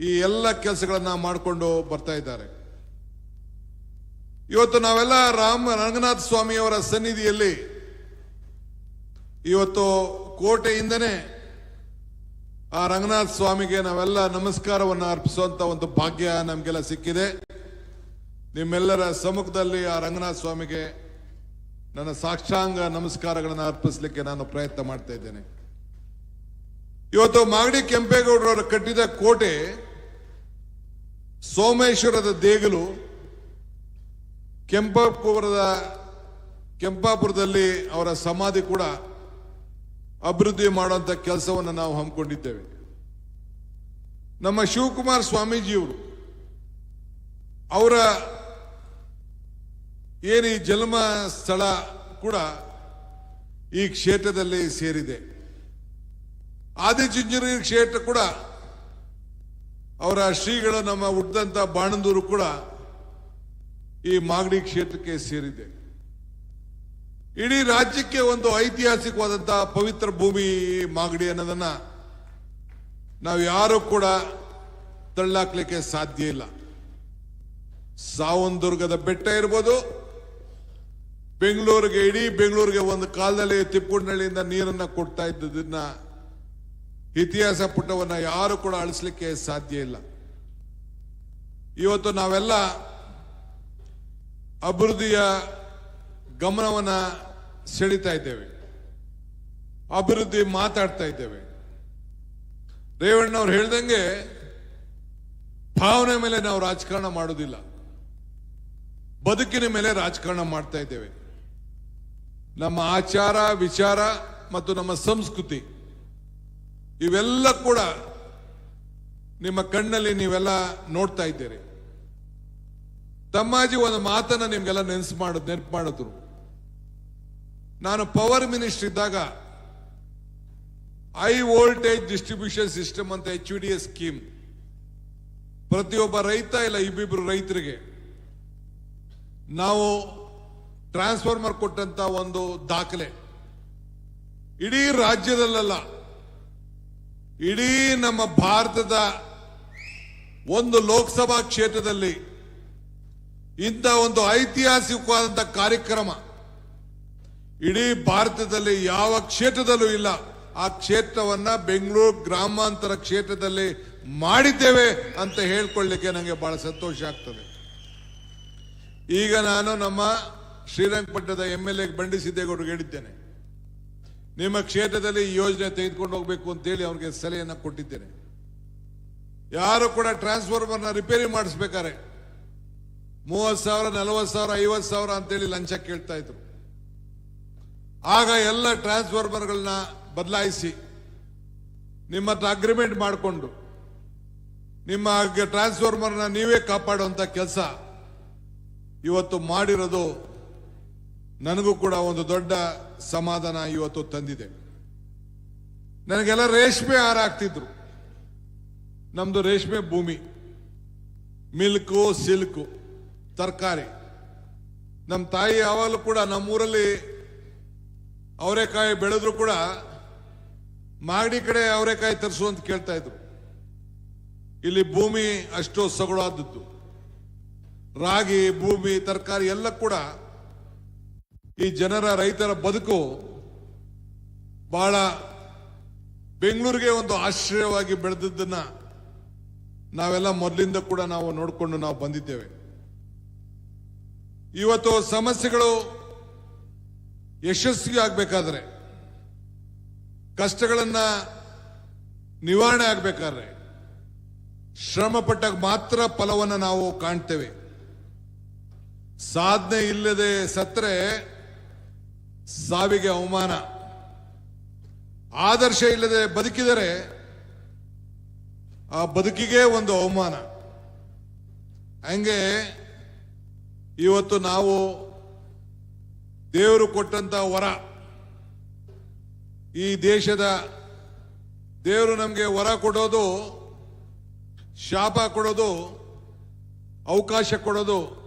ಈ ಎಲ್ಲ ಕೆಲಸಗಳನ್ನ ಮಾಡಿಕೊಂಡು ಬರ್ತಾ ಇದ್ದಾರೆ. ಇವತ್ತು ನಾವೆಲ್ಲ ರಾಮ ರಂಗನಾಥ ಸ್ವಾಮಿಯವರ ಸನ್ನಿಧಿಯಲ್ಲಿ ಇವತ್ತು ಕೋಟೆಯಿಂದನೇ ಆ ರಂಗನಾಥ ಸ್ವಾಮಿಗೆ ನಾವೆಲ್ಲ ನಮಸ್ಕಾರವನ್ನು ಅರ್ಪಿಸುವಂತ ಒಂದು ಭಾಗ್ಯ ನಮಗೆಲ್ಲ ಸಿಕ್ಕಿದೆ. ನಿಮ್ಮೆಲ್ಲರ ಸಮ್ಮುಖದಲ್ಲಿ ಆ ರಂಗನಾಥ ಸ್ವಾಮಿಗೆ ನನ್ನ ಸಾಕ್ಷಾಂಗ ನಮಸ್ಕಾರಗಳನ್ನು ಅರ್ಪಿಸಲಿಕ್ಕೆ ನಾನು ಪ್ರಯತ್ನ ಮಾಡ್ತಾ ಇದ್ದೇನೆ. ಇವತ್ತು ಮಾಗಡಿ ಕೆಂಪೇಗೌಡರವರು ಕಟ್ಟಿದ ಕೋಟೆ ಸೋಮೇಶ್ವರದ ದೇಗುಲು ಕೆಂಪಾಪುರದ, ಕೆಂಪಾಪುರದಲ್ಲಿ ಅವರ ಸಮಾಧಿ ಕೂಡ ಅಭಿವೃದ್ಧಿ ಮಾಡುವಂತ ಕೆಲಸವನ್ನು ನಾವು ಹಮ್ಮಿಕೊಂಡಿದ್ದೇವೆ. ನಮ್ಮ ಶಿವಕುಮಾರ್ ಸ್ವಾಮೀಜಿಯವರು ಅವರ ಏನು ಈ ಜನ್ಮ ಸ್ಥಳ ಕೂಡ ಈ ಕ್ಷೇತ್ರದಲ್ಲಿ ಸೇರಿದೆ. ಆದಿಚುಂಚನಗಿರಿ ಕ್ಷೇತ್ರ ಕೂಡ ಅವರ ಶ್ರೀಗಳು ನಮ್ಮ ಹುಟ್ಟಿದಂಥ ಬಾಣಂದೂರು ಕೂಡ ಈ ಮಾಗಡಿ ಕ್ಷೇತ್ರಕ್ಕೆ ಸೇರಿದೆ. ಇಡೀ ರಾಜ್ಯಕ್ಕೆ ಒಂದು ಐತಿಹಾಸಿಕವಾದಂತಹ ಪವಿತ್ರ ಭೂಮಿ ಮಾಗಡಿ ಅನ್ನೋದನ್ನ ನಾವು ಯಾರು ಕೂಡ ತಳ್ಳಾಕ್ಲಿಕ್ಕೆ ಸಾಧ್ಯ ಇಲ್ಲ. ಸಾವಂದುರ್ಗದ ಬೆಟ್ಟ ಇರ್ಬೋದು, ಬೆಂಗಳೂರಿಗೆ, ಇಡೀ ಬೆಂಗಳೂರಿಗೆ ಒಂದು ಕಾಲದಲ್ಲಿ ತಿಪ್ಪುಣ್ಣಳ್ಳಿಯಿಂದ ನೀರನ್ನ ಕೊಡ್ತಾ ಇದ್ದದನ್ನ ಇತಿಹಾಸ ಪುಟವನ್ನ ಯಾರು ಕೂಡ ಅಳಿಸ್ಲಿಕ್ಕೆ ಸಾಧ್ಯ ಇಲ್ಲ. ಇವತ್ತು ನಾವೆಲ್ಲ ಅಭಿವೃದ್ಧಿಯ ಗಮನವನ್ನು ಸೆಳೀತಾ ಇದ್ದೇವೆ. ಅಭಿವೃದ್ಧಿ ಮಾತಾಡ್ತಾ ಇದ್ದೇವೆ. ರೇವಣ್ಣವ್ರು ಹೇಳ್ದಂಗೆ ಭಾವನೆ ಮೇಲೆ ನಾವು ರಾಜಕಾರಣ ಮಾಡೋದಿಲ್ಲ ಬದುಕಿನ ಮೇಲೆ ರಾಜಕಾರಣ ಮಾಡ್ತಾ ಇದ್ದೇವೆ. ನಮ್ಮ ಆಚಾರ, ವಿಚಾರ ಮತ್ತು ನಮ್ಮ ಸಂಸ್ಕೃತಿ ಇವೆಲ್ಲ ಕೂಡ ನಿಮ್ಮ ಕಣ್ಣಲ್ಲಿ ನೀವೆಲ್ಲ ನೋಡ್ತಾ ಇದ್ದೀರಿ. ತಮ್ಮಾಜಿ ಒಂದು ಮಾತನ್ನ ನಿಮ್ಗೆಲ್ಲ ನೆನ್ಸ್ ಮಾಡ, ನೆನಪು ಮಾಡಿದ್ರು. ನಾನು ಪವರ್ ಮಿನಿಸ್ಟರ್ ಇದ್ದಾಗ ಹೈ ವೋಲ್ಟೇಜ್ ಡಿಸ್ಟ್ರಿಬ್ಯೂಷನ್ ಸಿಸ್ಟಮ್ ಅಂತ ಎಚ್ ಡಿ ಎಸ್ ಸ್ಕೀಮ್. ಪ್ರತಿಯೊಬ್ಬ ರೈತ ಇಲ್ಲ, ಇಬ್ಬಿಬ್ರು ರೈತರಿಗೆ ನಾವು ಟ್ರಾನ್ಸ್ಫಾರ್ಮರ್ ಕೊಟ್ಟಂತ ಒಂದು ದಾಖಲೆ. ಇಡೀ ರಾಜ್ಯದಲ್ಲ ಇಡೀ ನಮ್ಮ ಭಾರತದ ಒಂದು ಲೋಕಸಭಾ ಕ್ಷೇತ್ರದಲ್ಲಿ ಇಂಥ ಒಂದು ಐತಿಹಾಸಿಕವಾದಂಥ ಕಾರ್ಯಕ್ರಮ ಇಡೀ ಭಾರತದಲ್ಲಿ ಯಾವ ಕ್ಷೇತ್ರದಲ್ಲೂ ಇಲ್ಲ. ಆ ಕ್ಷೇತ್ರವನ್ನ ಬೆಂಗಳೂರು ಗ್ರಾಮಾಂತರ ಕ್ಷೇತ್ರದಲ್ಲಿ ಮಾಡಿದ್ದೇವೆ ಅಂತ ಹೇಳ್ಕೊಳ್ಳಿಕ್ಕೆ ನನಗೆ ಬಹಳ ಸಂತೋಷ ಆಗ್ತದೆ. ಈಗ ನಾನು ನಮ್ಮ ಶ್ರೀರಂಗಪಟ್ಟಣದ ಎಂ ಎಲ್ ಎ ಬಂಡಿ ಸಿದ್ದೇಗೌಡರಿಗೆ ಹೇಳಿದ್ದೇನೆ. ನಿಮ್ಮ ಕ್ಷೇತ್ರದಲ್ಲಿ ಈ ಯೋಜನೆ ತೆಗೆದುಕೊಂಡು ಹೋಗ್ಬೇಕು ಅಂತೇಳಿ ಅವ್ರಿಗೆ ಸಲಹೆಯನ್ನು ಕೊಟ್ಟಿದ್ದೇನೆ. ಯಾರು ಕೂಡ ಟ್ರಾನ್ಸ್ಫಾರ್ಮರ್ನ ರಿಪೇರಿ ಮಾಡಿಸ್ಬೇಕಾರೆ ಮೂವತ್ತು ಸಾವಿರ, ನಲವತ್ತು ಸಾವಿರ, ಐವತ್ತು ಸಾವಿರ ಅಂತೇಳಿ ಲಂಚ ಕೇಳ್ತಾ ಇದ್ರು. ಆಗ ಎಲ್ಲ ಟ್ರಾನ್ಸ್ಫಾರ್ಮರ್ಗಳನ್ನ ಬದಲಾಯಿಸಿ ನಿಮ್ಮ ಹತ್ರ ಅಗ್ರಿಮೆಂಟ್ ಮಾಡಿಕೊಂಡು ನಿಮ್ಮ ಟ್ರಾನ್ಸ್ಫಾರ್ಮರ್ನ ನೀವೇ ಕಾಪಾಡುವಂಥ ಕೆಲಸ ಇವತ್ತು ಮಾಡಿರೋದು ನನಗೂ ಕೂಡ ಒಂದು ದೊಡ್ಡ ಸಮಾಧಾನ ಇವತ್ತು ತಂದಿದೆ. ನನಗೆಲ್ಲ ರೇಷ್ಮೆ ಹಾರ ಹಾಕ್ತಿದ್ರು ನಮ್ದು ರೇಷ್ಮೆ ಭೂಮಿ. ಮಿಲ್ಕು, ಸಿಲ್ಕು, ತರಕಾರಿ. ನಮ್ಮ ತಾಯಿ ಯಾವಾಗಲೂ ಕೂಡ ನಮ್ಮೂರಲ್ಲಿ ಅವರೆಕಾಯಿ ಬೆಳೆದ್ರು ಕೂಡ ಮಾಗಡಿ ಕಡೆ ಅವರೆಕಾಯಿ ತರಿಸು ಅಂತ ಕೇಳ್ತಾ ಇದ್ರು. ಇಲ್ಲಿ ಭೂಮಿ ಅಷ್ಟು ಸೊಗಡಾದದ್ದು. ರಾಗಿ, ಭೂಮಿ, ತರಕಾರಿ ಎಲ್ಲ ಕೂಡ ಈ ಜನರ ರೈತರ ಬದುಕು ಬಹಳ ಬೆಂಗಳೂರಿಗೆ ಒಂದು ಆಶ್ರಯವಾಗಿ ಬೆಳೆದದ್ದನ್ನ ನಾವೆಲ್ಲ ಮೊದಲಿಂದ ಕೂಡ ನಾವು ನೋಡಿಕೊಂಡು ನಾವು ಬಂದಿದ್ದೇವೆ. ಇವತ್ತು ಸಮಸ್ಯೆಗಳು ಯಶಸ್ವಿ ಆಗ್ಬೇಕಾದ್ರೆ, ಕಷ್ಟಗಳನ್ನ ನಿವಾರಣೆ ಆಗ್ಬೇಕಾದ್ರೆ, ಶ್ರಮ ಪಟ್ಟಾಗ ಮಾತ್ರ ಫಲವನ್ನು ನಾವು ಕಾಣ್ತೇವೆ. ಸಾಧನೆ ಇಲ್ಲದೆ ಸತ್ರೆ ಸಾವಿಗೆ ಅವಮಾನ. ಆದರ್ಶ ಇಲ್ಲದೆ ಬದುಕಿದರೆ ಆ ಬದುಕಿಗೆ ಒಂದು ಅವಮಾನ. ಹಂಗೆ ಇವತ್ತು ನಾವು ದೇವರು ಕೊಟ್ಟಂತ ವರ. ಈ ದೇಶದ ದೇವರು ನಮಗೆ ವರ ಕೊಡೋದು, ಶಾಪ ಕೊಡೋದು, ಅವಕಾಶ ಕೊಡೋದು,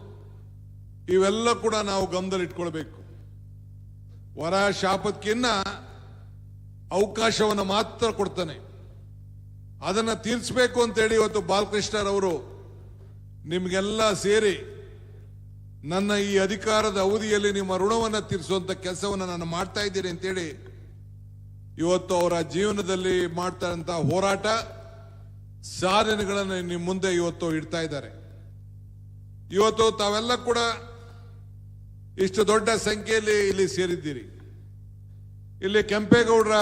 ಇವೆಲ್ಲ ಕೂಡ ನಾವು ಗಮನದಲ್ಲಿ ಇಟ್ಕೊಳ್ಬೇಕು ವರ ಶಾಪಕ್ಕಿನ್ನ ಅವಕಾಶವನ್ನು ಮಾತ್ರ ಕೊಡ್ತಾನೆ. ಅದನ್ನು ತೀರಿಸಬೇಕು ಅಂತೇಳಿ ಇವತ್ತು ಬಾಲಕೃಷ್ಣರವರು ನಿಮಗೆಲ್ಲ ಸೇರಿ ನನ್ನ ಈ ಅಧಿಕಾರದ ಅವಧಿಯಲ್ಲಿ ನಿಮ್ಮ ಋಣವನ್ನು ತೀರಿಸುವಂತ ಕೆಲಸವನ್ನು ನಾನು ಮಾಡ್ತಾ ಇದ್ದೀನಿ ಅಂತೇಳಿ ಇವತ್ತು ಅವರ ಜೀವನದಲ್ಲಿ ಮಾಡ್ತಾ ಹೋರಾಟ ಸಾಧನೆಗಳನ್ನು ನಿಮ್ಮ ಮುಂದೆ ಇವತ್ತು ಇಡ್ತಾ ಇದ್ದಾರೆ. ಇವತ್ತು ತಾವೆಲ್ಲ ಕೂಡ ಇಷ್ಟು ದೊಡ್ಡ ಸಂಖ್ಯೆಯಲ್ಲಿ ಇಲ್ಲಿ ಸೇರಿದ್ದೀರಿ. ಇಲ್ಲಿ ಕೆಂಪೇಗೌಡರ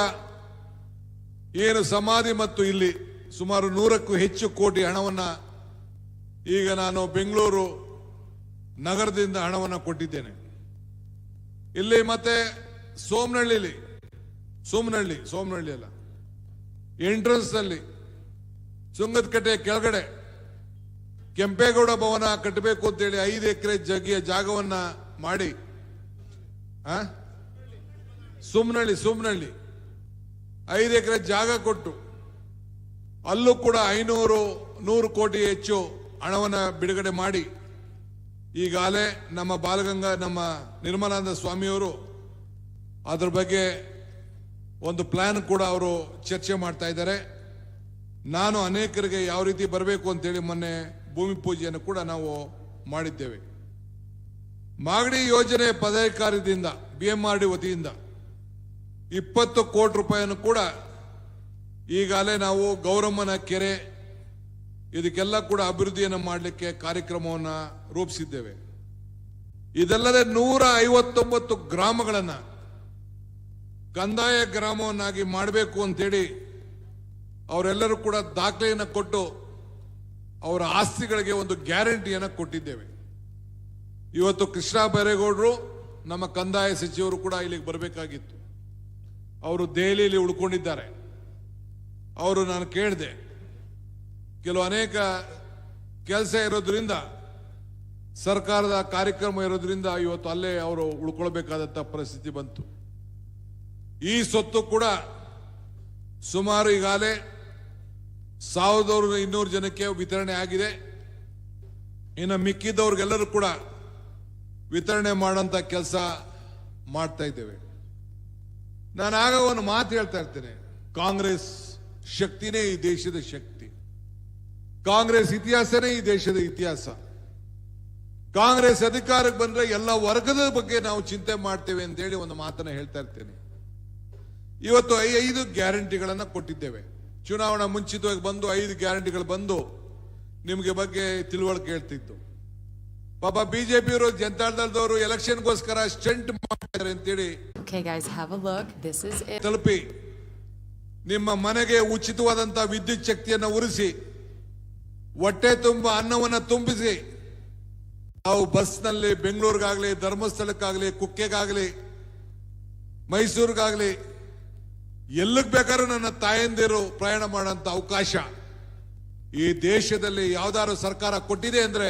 ಏನು ಸಮಾಧಿ ಮತ್ತು ಇಲ್ಲಿ ಸುಮಾರು ನೂರಕ್ಕೂ ಹೆಚ್ಚು ಕೋಟಿ ಹಣವನ್ನ ಈಗ ನಾನು ಬೆಂಗಳೂರು ನಗರದಿಂದ ಹಣವನ್ನು ಕೊಟ್ಟಿದ್ದೇನೆ. ಇಲ್ಲಿ ಮತ್ತೆ ಸೋಮನಹಳ್ಳಿಲಿ ಸೋಮನಹಳ್ಳಿ ಸೋಮನಹಳ್ಳಿ ಅಲ್ಲ, ಎಂಟ್ರೆನ್ಸ್ನಲ್ಲಿ ಸುಂಗದಕಟ್ಟೆ ಕೆಳಗಡೆ ಕೆಂಪೇಗೌಡ ಭವನ ಕಟ್ಟಬೇಕು ಅಂತೇಳಿ ಐದು ಎಕರೆ ಜಗಿಯ ಜಾಗವನ್ನ ಮಾಡಿ. ಸುಮ್ನಳ್ಳಿ ಸುಮ್ನಳ್ಳಿ. ಐದು ಎಕರೆ ಜಾಗ ಕೊಟ್ಟು ಅಲ್ಲೂ ಕೂಡ ಐನೂರು, ನೂರು ಕೋಟಿ ಹೆಚ್ಚು ಹಣವನ್ನು ಬಿಡುಗಡೆ ಮಾಡಿ. ಈಗಾಗಲೇ ನಮ್ಮ ಬಾಲಗಂಗಾ, ನಮ್ಮ ನಿರ್ಮಲಾನಂದ ಸ್ವಾಮಿಯವರು ಅದ್ರ ಬಗ್ಗೆ ಒಂದು ಪ್ಲಾನ್ ಕೂಡ ಅವರು ಚರ್ಚೆ ಮಾಡ್ತಾ ಇದ್ದಾರೆ. ನಾನು ಅನೇಕರಿಗೆ ಯಾವ ರೀತಿ ಬರಬೇಕು ಅಂತೇಳಿ ಮೊನ್ನೆ ಭೂಮಿ ಪೂಜೆಯನ್ನು ಕೂಡ ನಾವು ಮಾಡಿದ್ದೇವೆ. ಮಾಗಡಿ ಯೋಜನೆ ಪದಾಧಿಕಾರದಿಂದ ಬಿ ಎಂ ಆರ್ ಡಿ ವತಿಯಿಂದ ಇಪ್ಪತ್ತು ಕೋಟಿ ರೂಪಾಯಿಯನ್ನು ಕೂಡ ಈಗಾಗಲೇ ನಾವು ಗೌರಮ್ಮನ ಕೆರೆ, ಇದಕ್ಕೆಲ್ಲ ಕೂಡ ಅಭಿವೃದ್ಧಿಯನ್ನು ಮಾಡಲಿಕ್ಕೆ ಕಾರ್ಯಕ್ರಮವನ್ನು ರೂಪಿಸಿದ್ದೇವೆ. ಇದಲ್ಲದೆ ನೂರ ಐವತ್ತೊಂಬತ್ತು ಗ್ರಾಮಗಳನ್ನು ಕಂದಾಯ ಗ್ರಾಮವನ್ನಾಗಿ ಮಾಡಬೇಕು ಅಂತೇಳಿ ಅವರೆಲ್ಲರೂ ಕೂಡ ದಾಖಲೆಯನ್ನು ಕೊಟ್ಟು ಅವರ ಆಸ್ತಿಗಳಿಗೆ ಒಂದು ಗ್ಯಾರಂಟಿಯನ್ನು ಕೊಟ್ಟಿದ್ದೇವೆ. ಇವತ್ತು ಕೃಷ್ಣ ಬೈರೇಗೌಡರು ನಮ್ಮ ಕಂದಾಯ ಸಚಿವರು ಕೂಡ ಇಲ್ಲಿಗೆ ಬರಬೇಕಾಗಿತ್ತು. ಅವರು ದೆಹಲಿಯಲ್ಲಿ ಉಳ್ಕೊಂಡಿದ್ದಾರೆ. ಅವರು ನಾನು ಕೇಳಿದೆ, ಕೆಲವು ಅನೇಕ ಕೆಲಸ ಇರೋದ್ರಿಂದ, ಸರ್ಕಾರದ ಕಾರ್ಯಕ್ರಮ ಇರೋದ್ರಿಂದ ಇವತ್ತು ಅಲ್ಲೇ ಅವರು ಉಳ್ಕೊಳ್ಬೇಕಾದಂಥ ಪರಿಸ್ಥಿತಿ ಬಂತು. ಈ ಸೊತ್ತು ಕೂಡ ಸುಮಾರು ಈಗಾಗಲೇ ಸಾವಿರದ ಇನ್ನೂರು ಜನಕ್ಕೆ ವಿತರಣೆ ಆಗಿದೆ. ಇನ್ನು ಮಿಕ್ಕಿದವ್ರಿಗೆಲ್ಲರೂ ಕೂಡ ವಿತರಣೆ ಮಾಡೋಂಥ ಕೆಲಸ ಮಾಡ್ತಾ ಇದ್ದೇವೆ. ನಾನು ಆಗ ಒಂದು ಮಾತು ಹೇಳ್ತಾ ಇರ್ತೇನೆ. ಕಾಂಗ್ರೆಸ್ ಶಕ್ತಿನೇ ಈ ದೇಶದ ಶಕ್ತಿ. ಕಾಂಗ್ರೆಸ್ ಇತಿಹಾಸನೇ ಈ ದೇಶದ ಇತಿಹಾಸ. ಕಾಂಗ್ರೆಸ್ ಅಧಿಕಾರಕ್ಕೆ ಬಂದ್ರೆ ಎಲ್ಲ ವರ್ಗದ ಬಗ್ಗೆ ನಾವು ಚಿಂತೆ ಮಾಡ್ತೇವೆ ಅಂತೇಳಿ ಒಂದು ಮಾತನ್ನ ಹೇಳ್ತಾ ಇರ್ತೇನೆ. ಇವತ್ತು ಐದು ಗ್ಯಾರಂಟಿಗಳನ್ನ ಕೊಟ್ಟಿದ್ದೇವೆ. ಚುನಾವಣಾ ಮುಂಚಿತವಾಗಿ ಬಂದು ಐದು ಗ್ಯಾರಂಟಿಗಳು ಬಂದು ನಿಮಗೆ ಬಗ್ಗೆ ತಿಳುವಳಿಕೆ ಹೇಳ್ತಿದ್ದು. ಪಾಪ ಬಿಜೆಪಿಯವರು ಜನತಾದಳದವರು ಎಲೆಕ್ಷನ್ಗೋಸ್ಕರ ಸ್ಟಂಟ್ ಮಾಡ್ತಾರೆ ಅಂತೇಳಿ Okay, guys, have a look. This is it. ತಲುಪಿ ನಿಮ್ಮ ಮನೆಗೆ ಉಚಿತವಾದಂತ ವಿದ್ಯುತ್ ಶಕ್ತಿಯನ್ನು ಉರಿಸಿ ಹೊಟ್ಟೆ ತುಂಬ ಅನ್ನವನ್ನ ತುಂಬಿಸಿ ನಾವು ಬಸ್ನಲ್ಲಿ ಬೆಂಗಳೂರಿಗಾಗ್ಲಿ ಧರ್ಮಸ್ಥಳಕ್ಕಾಗಲಿ ಕುಕ್ಕೆಗಾಗ್ಲಿ ಮೈಸೂರಿಗಾಗಲಿ ಎಲ್ಲಿಗೆ ಬೇಕಾದ್ರೂ ನನ್ನ ತಾಯಂದಿರು ಪ್ರಯಾಣ ಮಾಡುವಂತ ಅವಕಾಶ ಈ ದೇಶದಲ್ಲಿ ಯಾವ್ದಾದ್ರು ಸರ್ಕಾರ ಕೊಟ್ಟಿದೆ ಅಂದ್ರೆ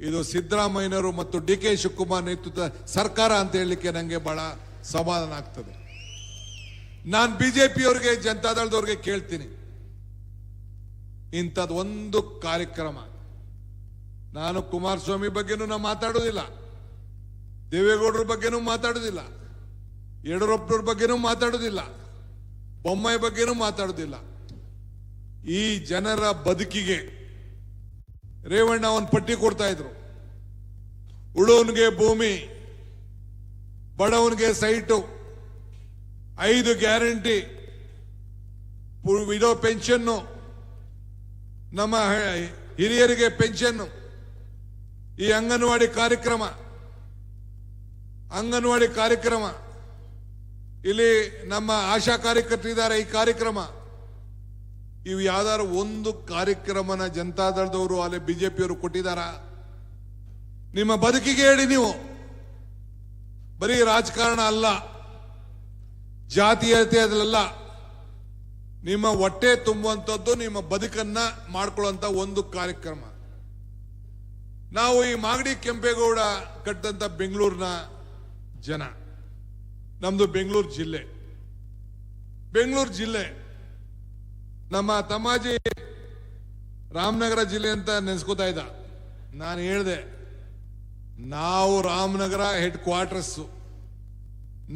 ಇದು ಸಿದ್ದರಾಮಯ್ಯನವರು ಮತ್ತು ಡಿ ಕೆ ಶಿವಕುಮಾರ್ ನೇತೃತ್ವದ ಸರ್ಕಾರ ಅಂತ ಹೇಳಲಿಕ್ಕೆ ನನಗೆ ಬಹಳ ಸಮಾಧಾನ ಆಗ್ತದೆ. ನಾನು ಬಿಜೆಪಿಯವರಿಗೆ ಜನತಾದಳದವ್ರಿಗೆ ಕೇಳ್ತೀನಿ. ಇಂಥದ್ದು ಒಂದು ಕಾರ್ಯಕ್ರಮ. ನಾನು ಕುಮಾರಸ್ವಾಮಿ ಬಗ್ಗೆನೂ ನಾನು ಮಾತಾಡೋದಿಲ್ಲ. ದೇವೇಗೌಡರ ಬಗ್ಗೆನೂ ಮಾತಾಡೋದಿಲ್ಲ. ಯಡಿಯೂರಪ್ಪನವ್ರ ಬಗ್ಗೆನೂ ಮಾತಾಡೋದಿಲ್ಲ. ಬೊಮ್ಮಾಯಿ ಬಗ್ಗೆನೂ ಮಾತಾಡೋದಿಲ್ಲ. ಈ ಜನರ ಬದುಕಿಗೆ ರೇವಣ್ಣ ಒಂದು ಪಟ್ಟಿ ಕೊಡ್ತಾ ಇದ್ರು. ಉಳುವನ್ಗೆ ಭೂಮಿ, ಬಡವನ್ಗೆ ಸೈಟು, ಐದು ಗ್ಯಾರಂಟಿ ವಿಡೋ ಪೆನ್ಷನ್ನು, ನಮ್ಮ ಹಿರಿಯರಿಗೆ ಪೆನ್ಷನ್ನು, ಈ ಅಂಗನವಾಡಿ ಕಾರ್ಯಕ್ರಮ ಅಂಗನವಾಡಿ ಕಾರ್ಯಕ್ರಮ, ಇಲ್ಲಿ ನಮ್ಮ ಆಶಾ ಕಾರ್ಯಕರ್ತರಿದ್ದಾರೆ ಈ ಕಾರ್ಯಕ್ರಮ. ಇವು ಯಾವ್ದಾದ್ರು ಒಂದು ಕಾರ್ಯಕ್ರಮನ ಜನತಾದಳದವರು ಅಲ್ಲಿ ಬಿಜೆಪಿಯವರು ಕೊಟ್ಟಿದಾರ? ನಿಮ್ಮ ಬದುಕಿಗೆ ಹೇಳಿ ನೀವು. ಬರೀ ರಾಜಕಾರಣ ಅಲ್ಲ, ಜಾತೀಯತೆ ಅದಲ್ಲ ನಿಮ್ಮ ಹೊಟ್ಟೆ ತುಂಬುವಂಥದ್ದು ನಿಮ್ಮ ಬದುಕನ್ನ ಮಾಡ್ಕೊಳ್ಳುವಂತ ಒಂದು ಕಾರ್ಯಕ್ರಮ. ನಾವು ಈ ಮಾಗಡಿ ಕೆಂಪೇಗೌಡ ಕಟ್ಟಂತ ಬೆಂಗಳೂರಿನ ಜನ. ನಮ್ದು ಬೆಂಗಳೂರು ಜಿಲ್ಲೆ. ಬೆಂಗಳೂರು ಜಿಲ್ಲೆ. ನಮ್ಮ ತಮ್ಮಾಜಿ ರಾಮನಗರ ಜಿಲ್ಲೆ ಅಂತ ನೆನೆಸ್ಕೋತಾ ಇದ್ದ. ನಾನು ಹೇಳಿದೆ, ನಾವು ರಾಮನಗರ ಹೆಡ್ ಕ್ವಾರ್ಟರ್ಸ್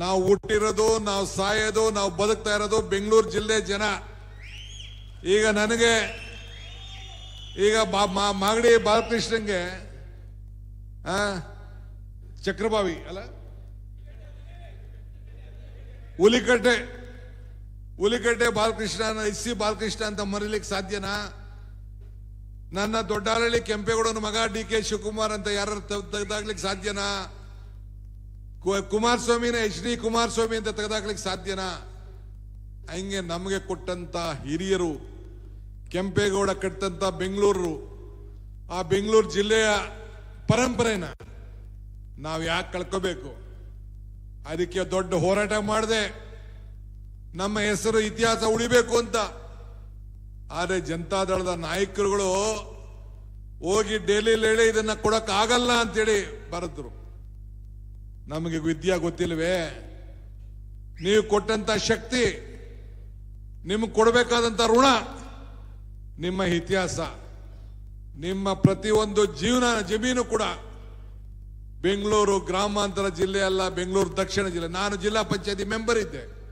ನಾವು ಹುಟ್ಟಿರೋದು, ನಾವು ಸಾಯೋದು, ನಾವು ಬದುಕ್ತಾ ಇರೋದು ಬೆಂಗಳೂರು ಜಿಲ್ಲೆ ಜನ. ಈಗ ನನಗೆ, ಈಗ ಮಾಗಡಿ ಬಾಲಕೃಷ್ಣಂಗೆ ಚಕ್ರಬಾವಿ, ಅಲ್ಲ? ಹುಲಿಕಟ್ಟೆ. ಹುಲಿಕಟ್ಟೆ ಬಾಲಕೃಷ್ಣ ಎಸ್ ಸಿ ಬಾಲಕೃಷ್ಣ ಅಂತ ಮರಿಲಿಕ್ಕೆ ಸಾಧ್ಯನಾ? ನನ್ನ ದೊಡ್ಡಾರಳ್ಳಿ ಕೆಂಪೇಗೌಡನ ಮಗ ಡಿ ಕೆ ಶಿವಕುಮಾರ್ ಅಂತ ಯಾರು ತೆಗೆದಾಗ್ಲಿಕ್ಕೆ ಸಾಧ್ಯನಾ? ಕುಮಾರಸ್ವಾಮಿನ ಎಚ್ ಡಿ ಕುಮಾರಸ್ವಾಮಿ ಅಂತ ತೆಗೆದಾಕ್ಲಿಕ್ಕೆ ಸಾಧ್ಯನಾ? ಹಂಗೆ ನಮಗೆ ಕೊಟ್ಟಂತ ಹಿರಿಯರು, ಕೆಂಪೇಗೌಡ ಕಟ್ಟಂತ ಬೆಂಗಳೂರು ಆ ಬೆಂಗಳೂರು ಜಿಲ್ಲೆಯ ಪರಂಪರೆನ ನಾವು ಯಾಕೆ ಕಳ್ಕೋಬೇಕು? ಅದಕ್ಕೆ ದೊಡ್ಡ ಹೋರಾಟ ಮಾಡಿದೆ. ನಮ್ಮ ಹೆಸರು ಇತಿಹಾಸ ಉಳಿಬೇಕು ಅಂತ. ಆದ್ರೆ ಜನತಾದಳದ ನಾಯಕರುಗಳು ಹೋಗಿ ಡೈಲಿ ಹೇಳಿ ಇದನ್ನ ಕೊಡಕ್ ಆಗಲ್ಲ ಅಂತೇಳಿ ಬರೆದ್ರು. ನಮಗೆ ವಿದ್ಯಾ ಗೊತ್ತಿಲ್ವೇ? ನೀವು ಕೊಟ್ಟಂತ ಶಕ್ತಿ, ನಿಮ್ಗೆ ಕೊಡಬೇಕಾದಂತ ಋಣ, ನಿಮ್ಮ ಇತಿಹಾಸ, ನಿಮ್ಮ ಪ್ರತಿಯೊಂದು ಜೀವನ ಜಮೀನು ಕೂಡ ಬೆಂಗಳೂರು ಗ್ರಾಮಾಂತರ ಜಿಲ್ಲೆ ಅಲ್ಲ, ಬೆಂಗಳೂರು ದಕ್ಷಿಣ ಜಿಲ್ಲೆ. ನಾನು ಜಿಲ್ಲಾ ಪಂಚಾಯತಿ ಮೆಂಬರ್ ಇದ್ದೆ.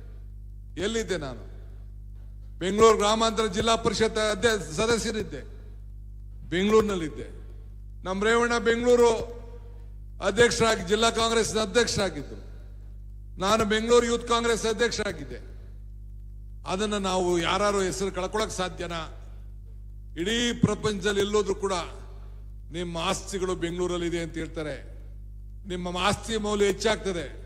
ಎಲ್ಲಿದ್ದೆ ನಾನು? ಬೆಂಗಳೂರು ಗ್ರಾಮಾಂತರ ಜಿಲ್ಲಾ ಪರಿಷತ್ ಅಧ್ಯಕ್ಷ ಸದಸ್ಯರಿದ್ದೆ ಬೆಂಗಳೂರಿನಲ್ಲಿದ್ದೆ. ನಮ್ಮ ರೇವಣ್ಣ ಬೆಂಗಳೂರು ಅಧ್ಯಕ್ಷರಾಗಿ, ಜಿಲ್ಲಾ ಕಾಂಗ್ರೆಸ್ ಅಧ್ಯಕ್ಷರಾಗಿದ್ದರು ನಾನು ಬೆಂಗಳೂರು ಯೂತ್ ಕಾಂಗ್ರೆಸ್ ಅಧ್ಯಕ್ಷರಾಗಿದ್ದೆ. ಅದನ್ನು ನಾವು ಯಾರು ಹೆಸರು ಕಳ್ಕೊಳಕ್ ಸಾಧ್ಯನಾ? ಇಡೀ ಪ್ರಪಂಚದಲ್ಲಿ ಎಲ್ಲೋದ್ರೂ ಕೂಡ ನಿಮ್ಮ ಆಸ್ತಿಗಳು ಬೆಂಗಳೂರಲ್ಲಿದೆ ಅಂತ ಹೇಳ್ತಾರೆ. ನಿಮ್ಮ ಆಸ್ತಿ ಮೌಲ್ಯ ಹೆಚ್ಚಾಗ್ತದೆ.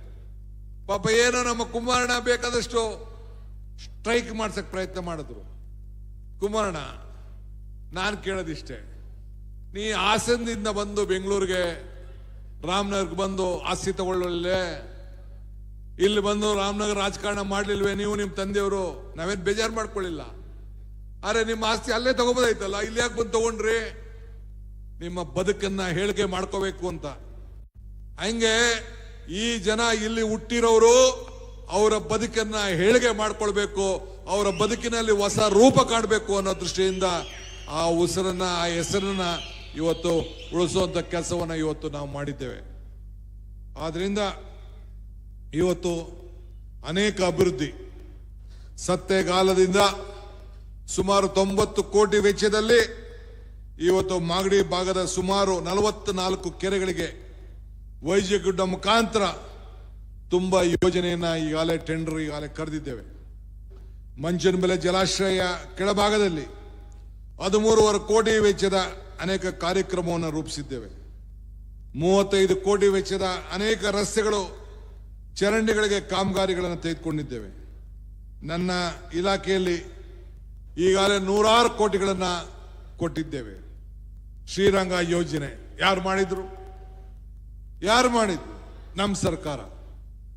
ಪಾಪ ಏನೋ ನಮ್ಮ ಕುಮಾರಣ್ಣ ಬೇಕಾದಷ್ಟು ಸ್ಟ್ರೈಕ್ ಮಾಡ್ಸಕ್ ಪ್ರಯತ್ನ ಮಾಡಿದ್ರು. ಕುಮಾರಣ್ಣ, ನಾನು ಕೇಳೋದಿಷ್ಟೇ. ನೀ ಹಾಸನದಿಂದ ಬಂದು ಬೆಂಗಳೂರಿಗೆ ರಾಮನಗರ್ಗೆ ಬಂದು ಆಸ್ತಿ ತಗೊಳ್ಳೋಲ್ಲೇ ಇಲ್ಲಿ ಬಂದು ರಾಮನಗರ ರಾಜಕಾರಣ ಮಾಡ್ಲಿಲ್ವೇ ನೀವು ನಿಮ್ಮ ತಂದೆಯವರು? ನಾವೇನು ಬೇಜಾರು ಮಾಡ್ಕೊಳ್ಳಿಲ್ಲ. ಅರೆ, ನಿಮ್ಮ ಆಸ್ತಿ ಅಲ್ಲೇ ತಗೋಬೋದಾಯ್ತಲ್ಲ, ಇಲ್ಲಿ ಯಾಕೆ ಬಂದು ತಗೊಂಡ್ರಿ? ನಿಮ್ಮ ಬದುಕನ್ನ ಹೇಳಿಕೆ ಮಾಡ್ಕೋಬೇಕು ಅಂತ. ಹಂಗೆ ಈ ಜನ ಇಲ್ಲಿ ಹುಟ್ಟಿರೋರು ಅವರ ಬದುಕನ್ನ ಹೇಳಿಗೆ ಮಾಡ್ಕೊಳ್ಬೇಕು, ಅವರ ಬದುಕಿನಲ್ಲಿ ಹೊಸ ರೂಪ ಕಾಣಬೇಕು ಅನ್ನೋ ದೃಷ್ಟಿಯಿಂದ ಆ ಉಸಿರನ್ನ, ಆ ಹೆಸರನ್ನ ಇವತ್ತು ಉಳಿಸುವಂತ ಕೆಲಸವನ್ನ ಇವತ್ತು ನಾವು ಮಾಡಿದ್ದೇವೆ. ಆದ್ರಿಂದ ಇವತ್ತು ಅನೇಕ ಅಭಿವೃದ್ಧಿ. ಸತ್ಯಗಾಲದಿಂದ ಸುಮಾರು ತೊಂಬತ್ತು ಕೋಟಿ ವೆಚ್ಚದಲ್ಲಿ ಇವತ್ತು ಮಾಗಡಿ ಭಾಗದ ಸುಮಾರು ನಲವತ್ನಾಲ್ಕು ಕೆರೆಗಳಿಗೆ ವೈದ್ಯಗುಡ್ಡ ಮುಖಾಂತರ ತುಂಬಾ ಯೋಜನೆಯನ್ನ ಈಗಾಗಲೇ ಟೆಂಡರ್ ಈಗಾಗಲೇ ಕರೆದಿದ್ದೇವೆ. ಮಂಚನ ಬೆಲೆ ಜಲಾಶಯ ಕೆಳಭಾಗದಲ್ಲಿ ಹದಿಮೂರುವರೆ ಕೋಟಿ ವೆಚ್ಚದ ಅನೇಕ ಕಾರ್ಯಕ್ರಮವನ್ನು ರೂಪಿಸಿದ್ದೇವೆ. ಮೂವತ್ತೈದು ಕೋಟಿ ವೆಚ್ಚದ ಅನೇಕ ರಸ್ತೆಗಳು, ಚರಂಡಿಗಳಿಗೆ ಕಾಮಗಾರಿಗಳನ್ನು ತೆಗೆದುಕೊಂಡಿದ್ದೇವೆ. ನನ್ನ ಇಲಾಖೆಯಲ್ಲಿ ಈಗಾಗಲೇ ನೂರಾರು ಕೋಟಿಗಳನ್ನು ಕೊಟ್ಟಿದ್ದೇವೆ. ಶ್ರೀರಂಗ ಯೋಜನೆ ಯಾರು ಮಾಡಿದ್ರು? ಯಾರು ಮಾಡಿದ್ರು? ನಮ್ಮ ಸರ್ಕಾರ.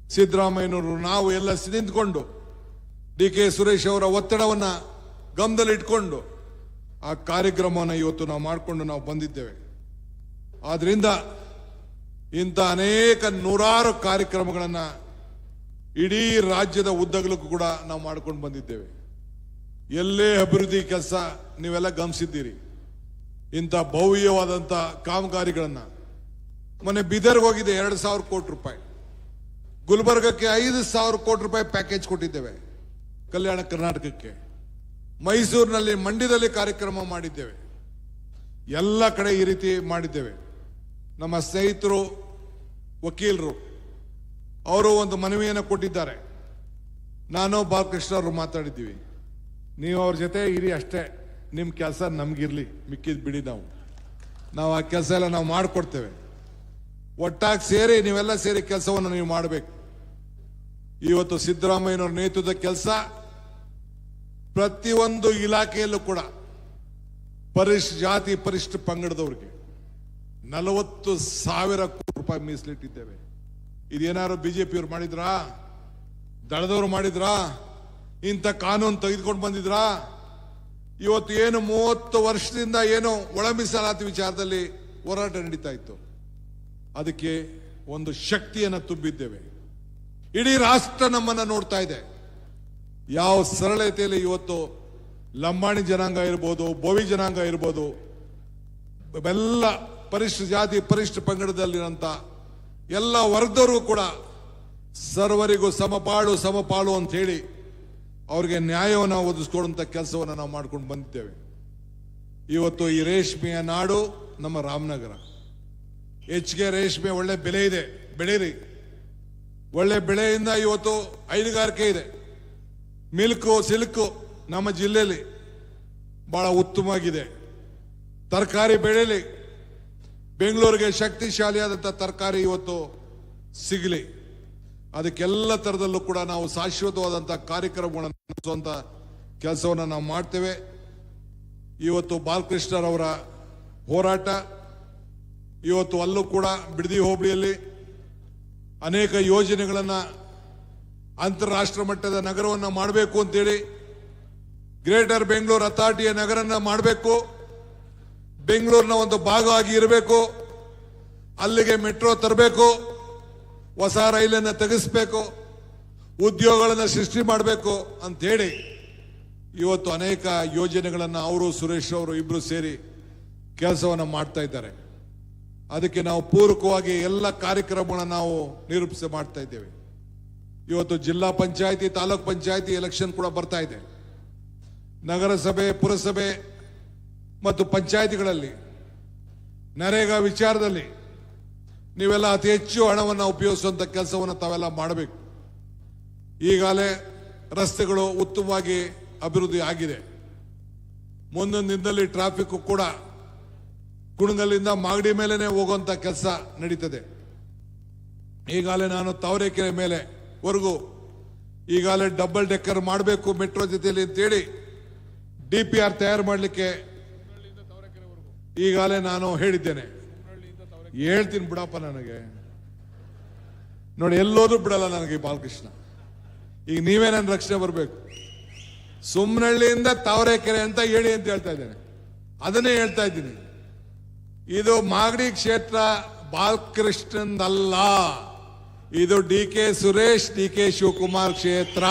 ಸಿದ್ದರಾಮಯ್ಯನವರು ನಾವು ಎಲ್ಲ ನಿಂತ್ಕೊಂಡು ಡಿ ಕೆ ಸುರೇಶ್ ಅವರ ಒತ್ತಡವನ್ನ ಗಮನದಲ್ಲಿಟ್ಕೊಂಡು ಆ ಕಾರ್ಯಕ್ರಮವನ್ನು ಇವತ್ತು ನಾವು ಮಾಡಿಕೊಂಡು ನಾವು ಬಂದಿದ್ದೇವೆ. ಆದ್ರಿಂದ ಇಂಥ ಅನೇಕ ನೂರಾರು ಕಾರ್ಯಕ್ರಮಗಳನ್ನು ಇಡೀ ರಾಜ್ಯದ ಉದ್ದಗಲಕ್ಕೂ ಕೂಡ ನಾವು ಮಾಡ್ಕೊಂಡು ಬಂದಿದ್ದೇವೆ. ಎಲ್ಲೇ ಅಭಿವೃದ್ಧಿ ಕೆಲಸ ನೀವೆಲ್ಲ ಗಮನಿಸಿದ್ದೀರಿ. ಇಂಥ ಭವ್ಯವಾದಂಥ ಕಾಮಗಾರಿಗಳನ್ನು. ಮೊನ್ನೆ ಬಿದರ್ಗೆ ಹೋಗಿದೆ ಎರಡು ಸಾವಿರ ಕೋಟಿ ರೂಪಾಯಿ. ಗುಲ್ಬರ್ಗಕ್ಕೆ ಐದು ಸಾವಿರ ಕೋಟಿ ರೂಪಾಯಿ ಪ್ಯಾಕೇಜ್ ಕೊಟ್ಟಿದ್ದೇವೆ. ಕಲ್ಯಾಣ ಕರ್ನಾಟಕಕ್ಕೆ. ಮೈಸೂರಿನಲ್ಲಿ ಮಂಡ್ಯದಲ್ಲಿ ಕಾರ್ಯಕ್ರಮ ಮಾಡಿದ್ದೇವೆ. ಎಲ್ಲ ಕಡೆ ಈ ರೀತಿ ಮಾಡಿದ್ದೇವೆ. ನಮ್ಮ ಸ್ನೇಹಿತರು, ವಕೀಲರು, ಅವರು ಒಂದು ಮನವಿಯನ್ನು ಕೊಟ್ಟಿದ್ದಾರೆ. ನಾನು ಬಾಲಕೃಷ್ಣ ಅವರು ಮಾತಾಡಿದ್ದೀವಿ. ನೀವು ಅವ್ರ ಜೊತೆ ಇರಿ ಅಷ್ಟೇ. ನಿಮ್ಮ ಕೆಲಸ ನಮಗಿರಲಿ. ಮಿಕ್ಕಿದ್ ಬಿಡಿ ನಾವು. ನಾವು ಆ ಕೆಲಸ ಎಲ್ಲ ನಾವು ಮಾಡಿಕೊಡ್ತೇವೆ. ಒಟ್ಟಾಗಿ ಸೇರಿ ನೀವೆಲ್ಲ ಸೇರಿ ಕೆಲಸವನ್ನು ನೀವು ಮಾಡಬೇಕು. ಇವತ್ತು ಸಿದ್ದರಾಮಯ್ಯನವರ ನೇತೃತ್ವದ ಕೆಲಸ ಪ್ರತಿಯೊಂದು ಇಲಾಖೆಯಲ್ಲೂ ಕೂಡ ಪರಿಶ್, ಜಾತಿ ಪರಿಶಿಷ್ಟ ಪಂಗಡದವ್ರಿಗೆ ನಲವತ್ತು ಸಾವಿರ ಕೋಟಿ ರೂಪಾಯಿ ಮೀಸಲಿಟ್ಟಿದ್ದೇವೆ. ಇದೇನಾದ್ರು ಬಿಜೆಪಿಯವ್ರು ಮಾಡಿದ್ರಾ? ದಳದವ್ರು ಮಾಡಿದ್ರಾ? ಇಂಥ ಕಾನೂನು ತೆಗೆದುಕೊಂಡು ಬಂದಿದ್ರಾ? ಇವತ್ತು ಏನು ಮೂವತ್ತು ವರ್ಷದಿಂದ ಏನು ಒಳ ಮೀಸಲಾತಿ ವಿಚಾರದಲ್ಲಿ ಹೋರಾಟ ನಡೀತಾ ಇತ್ತು. ಅದಕ್ಕೆ ಒಂದು ಶಕ್ತಿಯನ್ನು ತುಂಬಿದ್ದೇವೆ. ಇಡೀ ರಾಷ್ಟ್ರ ನಮ್ಮನ್ನ ನೋಡ್ತಾ ಇದೆ. ಯಾವ ಸರಳತೆಯಲ್ಲಿ ಇವತ್ತು ಲಂಬಾಣಿ ಜನಾಂಗ ಇರ್ಬೋದು, ಬೋವಿ ಜನಾಂಗ ಇರ್ಬೋದು, ಎಲ್ಲ ಪರಿಷ್ಠ ಜಾತಿ ಪರಿಷ್ಠ ಪಂಗಡದಲ್ಲಿರಂತ ಎಲ್ಲ ವರ್ಗದವರು ಕೂಡ ಸರ್ವರಿಗೂ ಸಮಪಾಳು ಸಮಪಾಳು ಅಂತ ಹೇಳಿ ಅವ್ರಿಗೆ ನ್ಯಾಯವನ್ನು ಒದಗಿಸ್ಕೊಡುವಂಥ ಕೆಲಸವನ್ನು ನಾವು ಮಾಡ್ಕೊಂಡು ಬಂದಿದ್ದೇವೆ. ಇವತ್ತು ಈ ರೇಷ್ಮೆಯ ನಾಡು ನಮ್ಮ ರಾಮನಗರ. ಹೆಚ್ಚಿಗೆ ರೇಷ್ಮೆ ಒಳ್ಳೆ ಬೆಲೆ ಇದೆ, ಬೆಳೀರಿ. ಒಳ್ಳೆ ಬೆಳೆಯಿಂದ ಇವತ್ತು ಹೈನುಗಾರಿಕೆ ಇದೆ. ಮಿಲ್ಕು, ಸಿಲ್ಕು ನಮ್ಮ ಜಿಲ್ಲೆಯಲ್ಲಿ ಬಹಳ ಉತ್ತಮವಾಗಿದೆ. ತರಕಾರಿ ಬೆಳೆಯಲಿ ಬೆಂಗಳೂರಿಗೆ ಶಕ್ತಿಶಾಲಿಯಾದಂಥ ತರಕಾರಿ ಇವತ್ತು ಸಿಗಲಿ. ಅದಕ್ಕೆಲ್ಲ ಥರದಲ್ಲೂ ಕೂಡ ನಾವು ಶಾಶ್ವತವಾದಂಥ ಕಾರ್ಯಕ್ರಮಗಳನ್ನು ನಡೆಸುವಂಥ ಕೆಲಸವನ್ನು ನಾವು ಮಾಡ್ತೇವೆ. ಇವತ್ತು ಬಾಲಕೃಷ್ಣರವರ ಹೋರಾಟ, ಇವತ್ತು ಅಲ್ಲೂ ಕೂಡ ಬಿಡದಿ ಹೋಬಳಿಯಲ್ಲಿ ಅನೇಕ ಯೋಜನೆಗಳನ್ನು ಅಂತಾರಾಷ್ಟ್ರ ಮಟ್ಟದ ನಗರವನ್ನು ಮಾಡಬೇಕು ಅಂತೇಳಿ ಗ್ರೇಟರ್ ಬೆಂಗಳೂರು ಅಥಾರಿಟಿಯ ನಗರನ ಮಾಡಬೇಕು. ಬೆಂಗಳೂರಿನ ಒಂದು ಭಾಗ ಆಗಿ ಇರಬೇಕು. ಅಲ್ಲಿಗೆ ಮೆಟ್ರೋ ತರಬೇಕು. ಹೊಸ ರೈಲನ್ನು ತೆಗೆಸಬೇಕು. ಉದ್ಯೋಗಗಳನ್ನು ಸೃಷ್ಟಿ ಮಾಡಬೇಕು ಅಂತೇಳಿ ಇವತ್ತು ಅನೇಕ ಯೋಜನೆಗಳನ್ನು ಅವರು, ಸುರೇಶ್ ಅವರು ಇಬ್ಬರು ಸೇರಿ ಕೆಲಸವನ್ನು ಮಾಡ್ತಾ ಇದ್ದಾರೆ. ಅದಕ್ಕೆ ನಾವು ಪೂರಕವಾಗಿ ಎಲ್ಲ ಕಾರ್ಯಕ್ರಮಗಳನ್ನು ನಾವು ನಿರೂಪಿಸಿ ಮಾಡ್ತಾ ಇದ್ದೇವೆ. ಇವತ್ತು ಜಿಲ್ಲಾ ಪಂಚಾಯತಿ, ತಾಲೂಕ್ ಪಂಚಾಯತಿ ಎಲೆಕ್ಷನ್ ಕೂಡ ಬರ್ತಾ ಇದೆ. ನಗರಸಭೆ, ಪುರಸಭೆ ಮತ್ತು ಪಂಚಾಯತಿಗಳಲ್ಲಿ ನರೇಗಾ ವಿಚಾರದಲ್ಲಿ ನೀವೆಲ್ಲ ಅತಿ ಹೆಚ್ಚು ಹಣವನ್ನು ಉಪಯೋಗಿಸುವಂತ ಕೆಲಸವನ್ನು ತಾವೆಲ್ಲ ಮಾಡಬೇಕು. ಈಗಾಗಲೇ ರಸ್ತೆಗಳು ಉತ್ತಮವಾಗಿ ಅಭಿವೃದ್ಧಿ ಆಗಿದೆ. ಮುಂದಿನ ದಿನದಲ್ಲಿ ಟ್ರಾಫಿಕ್ ಕೂಡ ಕುಣಗಲ್ಲಿಂದ ಮಾಗಡಿ ಮೇಲೆನೆ ಹೋಗುವಂತ ಕೆಲಸ ನಡೀತದೆ. ಈಗಾಗಲೇ ನಾನು ತಾವರೆಕೆರೆ ಮೇಲೆ ವರೆಗೂ ಈಗಾಗಲೇ ಡಬಲ್ ಡೆಕ್ಕರ್ ಮಾಡಬೇಕು ಮೆಟ್ರೋ ಜೊತೆಯಲ್ಲಿ ಅಂತೇಳಿ ಡಿ ಪಿ ಆರ್ ತಯಾರು ಮಾಡಲಿಕ್ಕೆ ಈಗಾಗಲೇ ನಾನು ಹೇಳಿದ್ದೇನೆ. ಹೇಳ್ತೀನಿ ಬಿಡಪ್ಪ ನನಗೆ. ನೋಡಿ, ಎಲ್ಲೋದ್ರೂ ಬಿಡಲ್ಲ ನನಗೆ ಈ ಬಾಲಕೃಷ್ಣ. ಈಗ ನೀವೇ ನನ್ನ ರಕ್ಷಣೆ ಬರಬೇಕು. ಸುಮ್ಮನಹಳ್ಳಿಯಿಂದ ತಾವರೆಕೆರೆ ಅಂತ ಹೇಳಿ ಅಂತ ಹೇಳ್ತಾ ಇದ್ದೇನೆ. ಅದನ್ನೇ ಹೇಳ್ತಾ ಇದ್ದೀನಿ. ಇದು ಮಾಗಡಿ ಕ್ಷೇತ್ರ ಬಾಲಕೃಷ್ಣಂದಲ್ಲ. ಇದು D K Suresh, D K Shivakumar ಕ್ಷೇತ್ರ.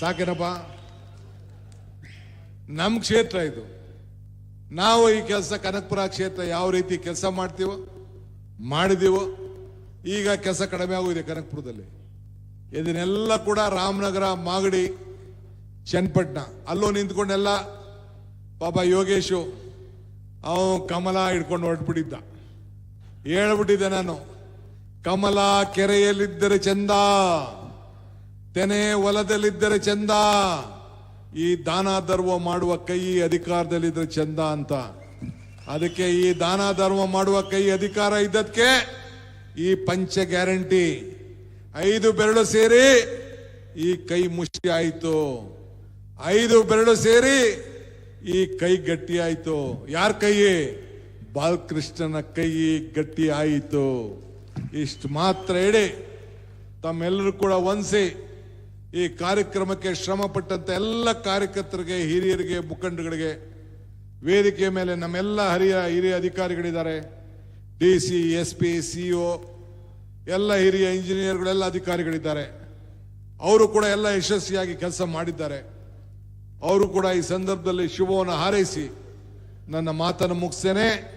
ಸಾಕೇನಪ್ಪ? ನಮ್ಮ ಕ್ಷೇತ್ರ ಇದು. ನಾವು ಈ ಕೆಲಸ ಕನಕಪುರ ಕ್ಷೇತ್ರ ಯಾವ ರೀತಿ ಕೆಲಸ ಮಾಡ್ತೀವೋ, ಮಾಡಿದೀವೋ, ಈಗ ಕೆಲಸ ಕಡಿಮೆ ಆಗೋಗಿದೆ ಕನಕಪುರದಲ್ಲಿ. ಇದನ್ನೆಲ್ಲ ಕೂಡ ರಾಮನಗರ, ಮಾಗಡಿ, ಚನ್ನಪಟ್ಟಣ, ಅಲ್ಲೂ ನಿಂತ್ಕೊಂಡೆಲ್ಲ ಪಾಪ ಯೋಗೇಶು, ಅವನು ಕಮಲ ಹಿಡ್ಕೊಂಡು ಹೊರಟ್ಬಿಟ್ಟಿದ್ದ. ಹೇಳ್ಬಿಟ್ಟಿದ್ದೆ ನಾನು, ಕಮಲ ಕೆರೆಯಲ್ಲಿದ್ದರೆ ಚಂದ, ತೆನೆ ಹೊಲದಲ್ಲಿದ್ದರೆ ಚಂದ, ಈ ದಾನ ಧರ್ಮ ಮಾಡುವ ಕೈ ಅಧಿಕಾರದಲ್ಲಿದ್ದರೆ ಚಂದ ಅಂತ. ಅದಕ್ಕೆ ಈ ದಾನ ಧರ್ಮ ಮಾಡುವ ಕೈ ಅಧಿಕಾರ ಇದ್ದದಕ್ಕೆ ಈ ಪಂಚ ಗ್ಯಾರಂಟಿ. ಐದು ಬೆರಳು ಸೇರಿ ಈ ಕೈ ಮುಷ್ಟಿ ಆಯಿತು. ಐದು ಬೆರಳು ಸೇರಿ ಈ ಕೈ ಗಟ್ಟಿ ಆಯಿತು. ಯಾರ ಕೈ ಬಾಲಕೃಷ್ಣನ ಕೈ ಗಟ್ಟಿ ಆಯಿತು. ಇಷ್ಟು ಮಾತ್ರ ಹೇಳಿ ತಮ್ಮೆಲ್ಲರೂ ಕೂಡ ಒಂದ್ಸಿ ಈ ಕಾರ್ಯಕ್ರಮಕ್ಕೆ ಶ್ರಮ ಪಟ್ಟಂತ ಎಲ್ಲ ಕಾರ್ಯಕರ್ತರಿಗೆ, ಹಿರಿಯರಿಗೆ, ಮುಖಂಡಗಳಿಗೆ, ವೇದಿಕೆ ಮೇಲೆ ನಮ್ಮೆಲ್ಲ ಹರಿಯ ಹಿರಿಯ ಅಧಿಕಾರಿಗಳಿದ್ದಾರೆ. D C, S P CEO ಎಲ್ಲ ಹಿರಿಯ ಇಂಜಿನಿಯರ್ಗಳೆಲ್ಲ ಅಧಿಕಾರಿಗಳಿದ್ದಾರೆ. ಅವರು ಕೂಡ ಎಲ್ಲ ಯಶಸ್ವಿಯಾಗಿ ಕೆಲಸ ಮಾಡಿದ್ದಾರೆ. ಅವರು ಕೂಡ ಈ ಸಂದರ್ಭದಲ್ಲಿ ಶುಭವನ್ನು ಹಾರೈಸಿ ನನ್ನ ಮಾತನ್ನು ಮುಗಿಸ್ತೇನೆ.